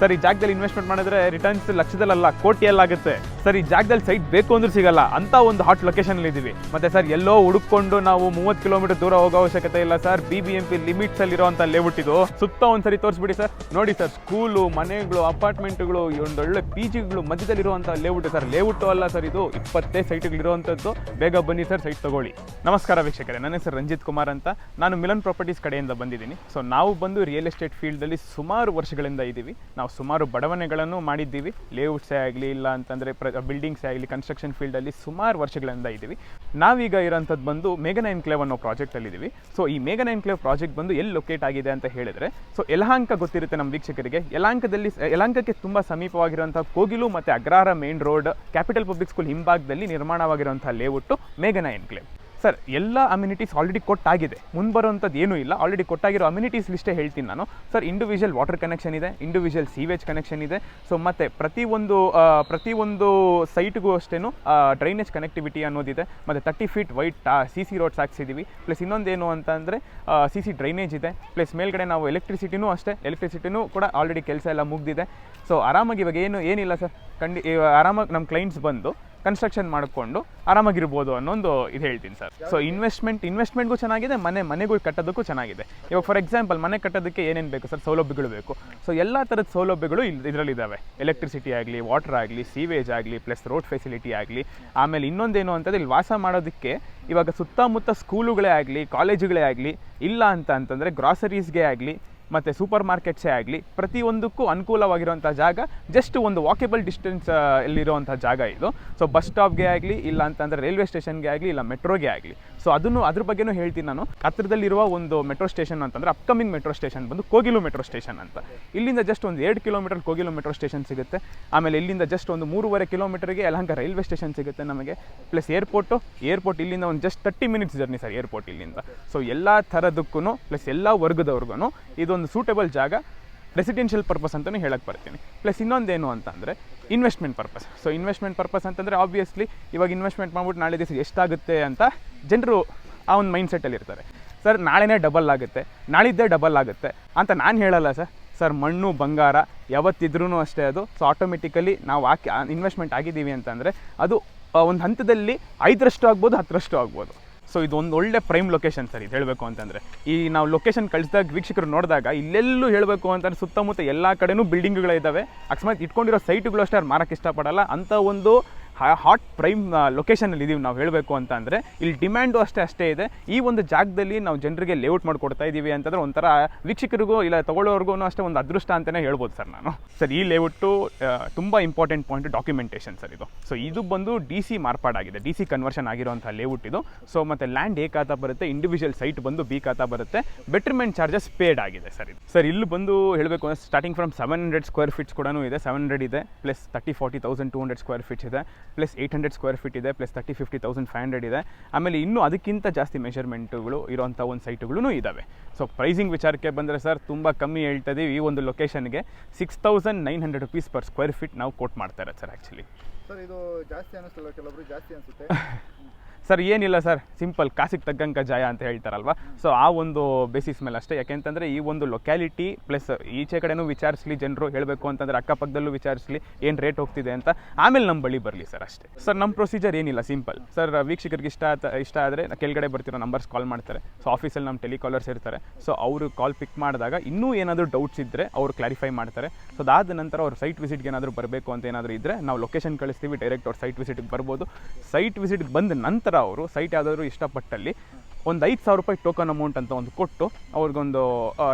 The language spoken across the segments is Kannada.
ಸರ್ ಜಾಗದಲ್ಲಿ ಇನ್ವೆಸ್ಟ್ಮೆಂಟ್ ಮಾಡಿದ್ರೆ ರಿಟರ್ನ್ಸ್ ಲಕ್ಷದಲ್ಲ ಕೋಟಿಯಲ್ಲಾಗುತ್ತೆ. ಸರ್, ಈ ಜಾಗದಲ್ಲಿ ಸೈಟ್ ಬೇಕು ಅಂದ್ರೆ ಸಿಗಲ್ಲ. ಅಂತ ಒಂದು ಹಾಟ್ ಲೊಕೇಶನ್ ಇದ್ದೀವಿ ಮತ್ತೆ ಸರ್, ಎಲ್ಲೋ ಹುಡುಕೊಂಡು ನಾವು ಮೂವತ್ತು ಕಿಲೋಮೀಟರ್ ದೂರ ಹೋಗೋ ಅವಶ್ಯಕತೆ ಇಲ್ಲ sir. B B M P layout ಇದು. ಸುತ್ತ ಒಂದ್ಸರಿ ತೋರಿಸ್ಬಿಡಿ ಸರ್. ನೋಡಿ ಸರ್ ಸ್ಕೂಲು ಮನೆಗಳು ಅಪಾರ್ಟ್ಮೆಂಟ್ಗಳು ಒಂದೊಳ್ಳೆ ಪಿ ಜಿಗಳು ಮಧ್ಯದಲ್ಲಿರುವಂಥ ಲೇಔಟ್ ಸರ್. ಲೇಔಟ್ ಅಲ್ಲ ಸರ್ ಇದು. ಇಪ್ಪತ್ತೇ ಸೈಟ್ಗಳಿರುವಂಥದ್ದು ಬೇಗ ಬನ್ನಿ ಸರ್ ಸೈಟ್ ತಗೊಳ್ಳಿ. ನಮಸ್ಕಾರ ವೀಕ್ಷಕರೇ, ನನ್ನ ಹೆಸರು ರಂಜಿತ್ ಕುಮಾರ್ ಅಂತ. ನಾನು ಮಿಲನ್ ಪ್ರಾಪರ್ಟೀಸ್ ಕಡೆಯಿಂದ ಬಂದಿದ್ದೀನಿ. ಸೊ ನಾವು ಬಂದು ರಿಯಲ್ ಎಸ್ಟೇಟ್ ಫೀಲ್ಡಲ್ಲಿ ಸುಮಾರು ವರ್ಷಗಳಿಂದ ಇದ್ದೀವಿ ನಾವು ಸುಮಾರು ಬಡವಣೆಗಳನ್ನು ಮಾಡಿದ್ದೀವಿ. ಲೇಔಟ್ಸೇ ಆಗಲಿ, ಇಲ್ಲ ಅಂತಂದರೆ ಪ್ರ ಬಿಲ್ಡಿಂಗ್ಸೇ ಆಗಲಿ ಕನ್ಸ್ಟ್ರಕ್ಷನ್ ಫೀಲ್ಡಲ್ಲಿ ಸುಮಾರು ವರ್ಷಗಳಿಂದ ಇದ್ದೀವಿ. ನಾವೀಗ ಇರೋಂಥದ್ದು ಬಂದು ಮೇಘನ ಎನ್ಕ್ಲೇವ್ ಅನ್ನೋ ಪ್ರಾಜೆಕ್ಟಲ್ಲಿ ಇದ್ದೀವಿ. ಸೊ ಈ ಮೇಘನ ಎನ್ಕ್ಲೇವ್ ಪ್ರಾಜೆಕ್ಟ್ ಬಂದು ಎಲ್ಲಿ ಲೊಕೇಟ್ ಆಗಿದೆ ಅಂತ ಹೇಳಿದ್ರೆ ಸೊ ಯಲಹಾಂಕ ಗೊತ್ತಿರುತ್ತೆ ನಮ್ಮ ವೀಕ್ಷಕರಿಗೆ. ಯಲಹಾಂಕದಲ್ಲಿ, ಯಲಹಾಂಕಕ್ಕೆ ತುಂಬ ಸಮೀಪವಾಗಿರುವಂಥ ಕೋಗಿಲು ಮತ್ತು Agrahara main road capital public school ಹಿಂಭಾಗದಲ್ಲಿ ನಿರ್ಮಾಣವಾಗಿರುವಂಥ ಲೇಔಟು ಮೇಘನ ಎನ್ಕ್ಲೇವ್. ಸರ್, ಎಲ್ಲ ಅಮ್ಯುನಿಟೀಸ್ ಆಲ್ರೆಡಿ ಕೊಟ್ಟಾಗಿದೆ. ಮುಂಬರುವಂಥದ್ದು ಏನೂ ಇಲ್ಲ. ಆಲ್ರೆಡಿ ಕೊಟ್ಟಾಗಿರೋ ಅಮ್ಯುನಿಟೀಸ್ ಲಿಸ್ಟೇ ಹೇಳ್ತೀನಿ ನಾನು. ಸರ್ ಇಂಡಿವಿಜುವಲ್ ವಾಟರ್ ಕನೆಕ್ಷನ್ ಇದೆ ಇಂಡಿವಿಜುವಲ್ ಸೀವೇಜ್ ಕನೆಕ್ಷನ್ ಇದೆ. ಸೊ ಮತ್ತು ಪ್ರತಿಯೊಂದು ಪ್ರತಿಯೊಂದು ಸೈಟ್ಗೂ ಅಷ್ಟೇ ಡ್ರೈನೇಜ್ ಕನೆಕ್ಟಿವಿಟಿ ಅನ್ನೋದಿದೆ. ಮತ್ತು thirty feet wide C C roads ಹಾಕ್ಸಿದ್ದೀವಿ plus ಇನ್ನೊಂದೇನು ಅಂತ ಅಂದರೆ ಸಿ ಸಿ ಡ್ರೈನೇಜ್ ಇದೆ. ಪ್ಲಸ್ ಮೇಲ್ಗಡೆ ನಾವು ಎಲೆಕ್ಟ್ರಿಸಿಟಿನೂ ಅಷ್ಟೇ. ಎಲೆಕ್ಟ್ರಿಸಿಟಿನೂ ಕೂಡ ಆಲ್ರೆಡಿ ಕೆಲಸ ಎಲ್ಲ ಮುಗ್ದಿದೆ. ಸೊ ಆರಾಮಾಗಿ ಇವಾಗ ಏನು, ಏನಿಲ್ಲ ಸರ್ ಖಂಡಿ ಆರಾಮಾಗಿ ನಮ್ಮ ಕ್ಲೈಂಟ್ಸ್ ಬಂದು ಕನ್ಸ್ಟ್ರಕ್ಷನ್ ಮಾಡಿಕೊಂಡು ಆರಾಮಾಗಿರ್ಬೋದು ಅನ್ನೋ ಒಂದು ಇದು ಹೇಳ್ತೀನಿ ಸರ್. ಸೊ ಇನ್ವೆಸ್ಟ್ಮೆಂಟ್ ಇನ್ವೆಸ್ಟ್ಮೆಂಟ್ಗೂ ಚೆನ್ನಾಗಿದೆ, ಮನೆ, ಮನೆಗೂ ಕಟ್ಟೋದಕ್ಕೂ ಚೆನ್ನಾಗಿದೆ. ಇವಾಗ ಫಾರ್ ಎಕ್ಸಾಂಪಲ್ ಮನೆ ಕಟ್ಟೋದಕ್ಕೆ ಏನೇನು ಬೇಕು ಸರ್? ಸೌಲಭ್ಯಗಳು ಬೇಕು. ಸೊ ಎಲ್ಲ ಥರದ ಸೌಲಭ್ಯಗಳು ಇಲ್ಲಿ ಇದರಲ್ಲಿದ್ದಾವೆ ಎಲೆಕ್ಟ್ರಿಸಿಟಿ ಆಗಲಿ ವಾಟರ್ ಆಗಲಿ ಸೀವೇಜ್ ಆಗಲಿ ಪ್ಲಸ್ ರೋಡ್ ಫೆಸಿಲಿಟಿ ಆಗಲಿ. ಆಮೇಲೆ ಇನ್ನೊಂದೇನು ಅಂತಂದ್ರೆ ಇಲ್ಲಿ ವಾಸ ಮಾಡೋದಕ್ಕೆ ಇವಾಗ ಸುತ್ತಮುತ್ತ ಸ್ಕೂಲುಗಳೇ ಆಗಲಿ ಕಾಲೇಜುಗಳೇ ಆಗಲಿ, ಇಲ್ಲ ಅಂತ ಅಂತಂದರೆ ಗ್ರಾಸರೀಸ್ಗೆ ಆಗಲಿ ಮತ್ತು ಸೂಪರ್ ಮಾರ್ಕೆಟ್ಸೇ ಆಗಲಿ, ಪ್ರತಿಯೊಂದಕ್ಕೂ ಅನುಕೂಲವಾಗಿರುವಂಥ ಜಾಗ ಜಸ್ಟ್ ಒಂದು ವಾಕೇಬಲ್ ಡಿಸ್ಟೆನ್ಸ್ ಇಲ್ಲಿರುವಂಥ ಜಾಗ ಇದು. ಸೊ ಬಸ್ ಸ್ಟಾಪ್ಗೆ ಆಗಲಿ, ಇಲ್ಲ ಅಂತಂದರೆ ರೈಲ್ವೆ ಸ್ಟೇಷನ್ಗೆ ಆಗಲಿ, ಇಲ್ಲ ಮೆಟ್ರೋಗೆ ಆಗಲಿ. ಸೊ ಅದನ್ನು, ಅದ್ರ ಬಗ್ಗೆನೂ ಹೇಳ್ತೀನಿ ನಾನು. ಹತ್ತಿರದಲ್ಲಿರುವ ಒಂದು ಮೆಟ್ರೋ ಸ್ಟೇಷನ್ ಅಂತಂದರೆ ಅಪ್ಕಮಿಂಗ್ ಮೆಟ್ರೋ ಸ್ಟೇಷನ್ ಬಂದು ಕೋಗಿಲು ಮೆಟ್ರೋ ಸ್ಟೇಷನ್ ಅಂತ. ಇಲ್ಲಿಂದ ಜಸ್ಟ್ ಒಂದು ಎರಡು ಕಿಲೋಮೀಟರ್ ಕೋಗಿಲು ಮೆಟ್ರೋ ಸ್ಟೇಷನ್ ಸಿಗುತ್ತೆ. ಆಮೇಲೆ ಇಲ್ಲಿಂದ ಜಸ್ಟ್ ಒಂದು ಮೂರುವರೆ ಕಿಲೋಮೀಟರ್ಗೆ ಯಲಹಂಕ ರೈಲ್ವೆ ಸ್ಟೇಷನ್ ಸಿಗುತ್ತೆ ನಮಗೆ. ಪ್ಲಸ್ ಏರ್ಪೋರ್ಟು ಏರ್ಪೋರ್ಟ್ ಇಲ್ಲಿಂದ ಒಂದು just thirty minutes journey sir airport ಇಲ್ಲಿಂದ. ಸೊ ಎಲ್ಲ ಥರದಕ್ಕೂ ಪ್ಲಸ್ ಎಲ್ಲ ವರ್ಗದವ್ರಿಗೂ ಇದೊಂದು ಸೂಟೇಬಲ್ ಜಾಗ ರೆಸಿಡೆನ್ಷಿಯಲ್ ಪರ್ಪಸ್ ಅಂತಲೂ ಹೇಳಕ್ಕೆ ಬರ್ತೀನಿ. ಪ್ಲಸ್ ಇನ್ನೊಂದೇನು ಅಂತ ಅಂದರೆ investment purpose so investment purpose ಅಂತಂದರೆ ಆಬ್ವಿಯಸ್ಲಿ ಇವಾಗ ಇನ್ವೆಸ್ಟ್ಮೆಂಟ್ ಮಾಡ್ಬಿಟ್ಟು ನಾಳೆ ದಿವಸ ಎಷ್ಟಾಗುತ್ತೆ ಅಂತ ಜನರು ಆ ಒಂದು ಮೈಂಡ್ ಸೆಟ್ಟಲ್ಲಿ ಇರ್ತಾರೆ. ಸರ್ ನಾಳೆನೇ ಡಬಲ್ ಆಗುತ್ತೆ, ನಾಳಿದ್ದೇ ಡಬಲ್ ಆಗುತ್ತೆ ಅಂತ ನಾನು ಹೇಳಲ್ಲ ಸರ್ ಸರ್ ಮಣ್ಣು, ಬಂಗಾರ ಯಾವತ್ತಿದ್ರೂ ಅಷ್ಟೇ ಅದು. ಸೊ ಆಟೋಮೆಟಿಕಲಿ ನಾವು ಹಾಕಿ ಇನ್ವೆಸ್ಟ್ಮೆಂಟ್ ಆಗಿದ್ದೀವಿ ಅಂತಂದರೆ ಅದು ಒಂದು ಹಂತದಲ್ಲಿ ಐದರಷ್ಟು ಆಗ್ಬೋದು, ಹತ್ತರಷ್ಟು ಆಗ್ಬೋದು. ಸೊ ಇದು ಒಂದು ಒಳ್ಳೆ ಪ್ರೈಮ್ ಲೊಕೇಶನ್ ಸರ್ ಇದು ಹೇಳಬೇಕು ಅಂತಂದರೆ. ಈ ನಾವು ಲೊಕೇಶನ್ ಕಳಿಸಿದಾಗ, ವೀಕ್ಷಕರು ನೋಡಿದಾಗ ಇಲ್ಲೆಲ್ಲೂ ಹೇಳಬೇಕು ಅಂತಂದರೆ ಸುತ್ತಮುತ್ತ ಎಲ್ಲ ಕಡೆನೂ ಬಿಲ್ಡಿಂಗ್ಗಳಿದ್ದಾವೆ ಅಕಸ್ಮಾತ್ ಇಟ್ಕೊಂಡಿರೋ ಸೈಟ್ಗಳು ಅಷ್ಟೇ ಅವ್ರು ಮಾರಕ್ಕೆ ಇಷ್ಟಪಡಲ್ಲ. ಅಂಥ ಒಂದು ಹಾಟ್ ಪ್ರೈಮ್ ಲೊಕೇಶನಲ್ಲಿ ಇದೀವಿ ನಾವು ಹೇಳಬೇಕು ಅಂತ ಅಂದರೆ, ಇಲ್ಲಿ ಡಿಮ್ಯಾಂಡು ಅಷ್ಟೇ ಅಷ್ಟೇ ಇದೆ. ಈ ಒಂದು ಜಾಗದಲ್ಲಿ ನಾವು ಜನರಿಗೆ ಲೇಔಟ್ ಮಾಡಿಕೊಡ್ತಾ ಇದ್ದೀವಿ ಅಂತಂದರೆ ಒಂಥರ ವೀಕ್ಷಕರಿಗೂ ಇಲ್ಲ ತೊಗೊಳ್ಳೋರ್ಗೂ ಅಷ್ಟೇ ಒಂದು ಅದೃಷ್ಟ ಅಂತಲೇ ಹೇಳ್ಬೋದು ಸರ್ ನಾನು. ಸರ್, ಈ ಲೇಔಟು ತುಂಬ ಇಂಪಾರ್ಟೆಂಟ್ ಪಾಯಿಂಟ್ ಡಾಕ್ಯುಮೆಂಟೇಷನ್ ಸರ್ ಇದು. ಸೊ ಇದು ಬಂದು ಡಿ ಸಿ ಮಾರ್ಪಾಡಾಗಿದೆ ಡಿ ಸಿ ಕನ್ವರ್ಷನ್ ಆಗಿರುವಂಥ ಲೇಔಟ್ ಇದು. ಸೊ ಮತ್ತು ಲ್ಯಾಂಡ್ ಎ ಖಾತಾ ಬರುತ್ತೆ ಇಂಡಿವಿಜುವಲ್ ಸೈಟ್ ಬಂದು ಬಿ ಖಾತಾ ಬರುತ್ತೆ. ಬೆಟರ್ಮೆಂಟ್ ಚಾರ್ಜಸ್ ಪೇಡ್ ಆಗಿದೆ ಸರ್ ಇದು. ಸರ್, ಇಲ್ಲಿ ಬಂದು ಹೇಳಬೇಕು ಅಂದರೆ starting from seven hundred square feets ಕೂಡ ಇದೆ. ಸೆವೆನ್ ಹಂಡ್ರೆಡ್ ಇದೆ plus thirty forty thousand two hundred square feets ಇದೆ. Plus eight hundred square feet ಇದೆ plus thirty fifty thousand five hundred ಇದೆ. ಆಮೇಲೆ ಇನ್ನೂ ಅದಕ್ಕಿಂತ ಜಾಸ್ತಿ ಮೆಷರ್ಮೆಂಟ್ಗಳು ಇರೋಂಥ ಒಂದು ಸೈಟುಗಳೂ ಇದ್ದಾವೆ ಸೊ ಪ್ರೈಸಿಂಗ್ ವಿಚಾರಕ್ಕೆ ಬಂದರೆ ಸರ್ ತುಂಬ ಕಮ್ಮಿ ಹೇಳ್ತಾ ಈ ಒಂದು ಲೊಕೇಶನ್ಗೆ six thousand nine hundred rupees per square feet ನಾವು ಕೋಟ್ ಮಾಡ್ತಾರೆ ಸರ್ ಆ್ಯಕ್ಚುಲಿ ಸರ್ ಇದು ಜಾಸ್ತಿ ಅನ್ನಿಸ್ತಲ್ಲ ಕೆಲವೊಬ್ರು ಜಾಸ್ತಿ ಅನಿಸುತ್ತೆ. ಸರ್ ಏನಿಲ್ಲ ಸರ್ ಸಿಂಪಲ್ ಕಾಸಿಗೆ ತಗ್ಗಂಕ ಜಾಯ ಅಂತ ಹೇಳ್ತಾರಲ್ವ? ಸೊ ಆ ಒಂದು ಬೇಸಿಸ್ ಮೇಲೆ ಅಷ್ಟೇ. ಯಾಕೆಂತಂದರೆ ಈ ಒಂದು ಲೊಕ್ಯಾಲಿಟಿ ಪ್ಲಸ್ ಈಚೆ ಕಡೆನೂ ವಿಚಾರಿಸ್ಲಿ ಜನರು ಹೇಳಬೇಕು ಅಂತಂದರೆ ಅಕ್ಕಪಕ್ಕದಲ್ಲೂ ವಿಚಾರಿಸಲಿ ಏನು ರೇಟ್ ಹೋಗ್ತಿದೆ ಅಂತ. ಆಮೇಲೆ ನಮ್ಮ ಬಳಿ ಬರಲಿ ಸರ್ ಅಷ್ಟೇ. ಸರ್ ನಮ್ಮ ಪ್ರೊಸೀಜರ್ ಏನಿಲ್ಲ ಸಿಂಪಲ್ ಸರ್ ವೀಕ್ಷಕರಿಗೆ ಇಷ್ಟ ಆತ ಇಷ್ಟ ಆದರೆ ಕೆಳಗಡೆ ಬರ್ತಿರೋ ನಂಬರ್ಸ್ ಕಾಲ್ ಮಾಡ್ತಾರೆ. ಸೊ ಆಫೀಸಲ್ಲಿ ನಮ್ಮ ಟೆಲಿಕಾಲರ್ಸ್ ಇರ್ತಾರೆ. ಸೊ ಅವರು ಕಾಲ್ ಪಿಕ್ ಮಾಡಿದಾಗ ಇನ್ನೂ ಏನಾದರೂ ಡೌಟ್ಸ್ ಇದ್ದರೆ ಅವರು ಕ್ಲಾರಿಫೈ ಮಾಡ್ತಾರೆ. ಸೊ ಅದಾದ ನಂತರ ಅವ್ರ ಸೈಟ್ ವಿಸಿಟ್ಗೆ ಏನಾದರೂ ಬರಬೇಕು ಅಂತ ಏನಾದರೂ ಇದ್ದರೆ ನಾವು ಲೊಕೇಶನ್ ಕಳಿಸ್ತೀವಿ. ಡೈರೆಕ್ಟ್ ಅವ್ರು ಸೈಟ್ ವಿಸಿಟ್ಗೆ ಬರ್ಬೋದು. ಸೈಟ್ ವಿಸಿಟ್ಗೆ ಬಂದ ನಂತರ ಅವರು ಸೈಟ್ ಯಾವುದಾದ್ರು ಇಷ್ಟಪಟ್ಟಲ್ಲಿ ಒಂದು ಐದು ಸಾವಿರ ರೂಪಾಯಿ ಟೋಕನ್ ಅಮೌಂಟ್ ಅಂತ ಒಂದು ಕೊಟ್ಟು ಅವ್ರಿಗೊಂದು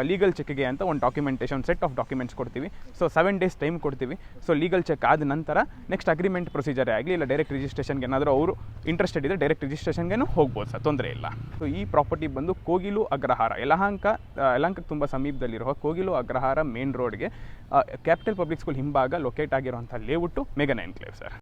ಲೀಗಲ್ ಚೆಕ್ಗೆ ಅಂತ ಒಂದು ಡಾಕ್ಯುಮೆಂಟೇಷನ್ ಸೆಟ್ ಆಫ್ ಡಾಕ್ಯುಮೆಂಟ್ಸ್ ಕೊಡ್ತೀವಿ. ಸೊ ಸೆವೆನ್ ಡೇಸ್ ಟೈಮ್ ಕೊಡ್ತೀವಿ. ಸೊ ಲೀಗಲ್ ಚೆಕ್ ಆದ ನಂತರ ನೆಕ್ಸ್ಟ್ ಅಗ್ರಿಮೆಂಟ್ ಪ್ರೊಸೀಜರೇ ಆಗಲಿ, ಇಲ್ಲ ಡೈರೆಕ್ಟ್ ರಿಜಿಸ್ಟ್ರೇಷನ್ಗೆ ಏನಾದರೂ ಅವರು ಇಂಟ್ರೆಸ್ಟೆಡ್ ಇದ್ದರೆ ಡೈರೆಕ್ಟ್ ರಿಜಿಸ್ಟ್ರೇಷನ್ಗೇನು ಹೋಗ್ಬೋದು ಸರ್, ತೊಂದರೆ ಇಲ್ಲ. ಸೊ ಈ ಪ್ರಾಪರ್ಟಿ ಬಂದು ಕೋಗಿಲು ಅಗ್ರಹಾರ, ಯಲಹಾಂಕ ಯಲಹಾಂಕಕ್ಕೆ ತುಂಬ ಸಮೀಪದಲ್ಲಿರುವ ಕೋಗಿಲು ಅಗ್ರಹಾರ ಮೇನ್ ರೋಡ್ಗೆ ಕ್ಯಾಪಿಟಲ್ ಪಬ್ಲಿಕ್ ಸ್ಕೂಲ್ ಹಿಂಭಾಗ ಲೊಕೇಟ್ ಆಗಿರುವಂಥ ಲೇಔಟು ಮೆಗನ್ ಎನ್ಕ್ಲೇವ್ ಸರ್.